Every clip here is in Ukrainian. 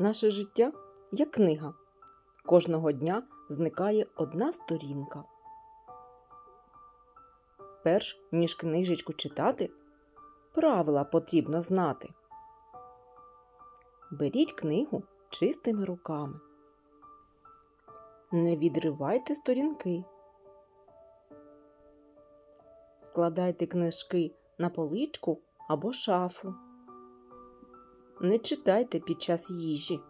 Наше життя як книга. Кожного дня зникає одна сторінка. Перш ніж книжечку читати, правила потрібно знати. Беріть книгу чистими руками. Не відривайте сторінки. Складайте книжки на поличку або шафу. Не читайте під час їжі.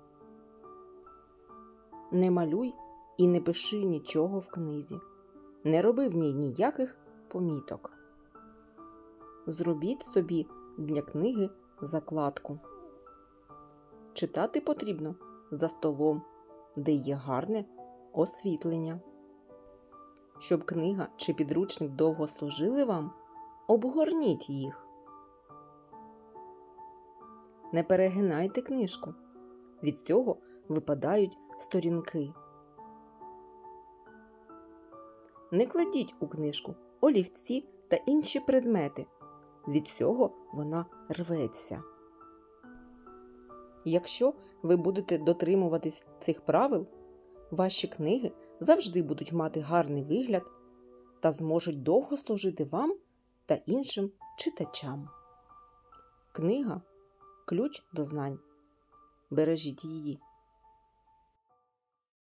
Не малюй і не пиши нічого в книзі. Не роби в ній ніяких поміток. Зробіть собі для книги закладку. Читати потрібно за столом, де є гарне освітлення. Щоб книга чи підручник довго служили вам, обгорніть їх. Не перегинайте книжку. Від цього випадають сторінки. Не кладіть у книжку олівці та інші предмети. Від цього вона рветься. Якщо ви будете дотримуватись цих правил, ваші книги завжди будуть мати гарний вигляд та зможуть довго служити вам та іншим читачам. Книга ключ до знань. Бережіть її.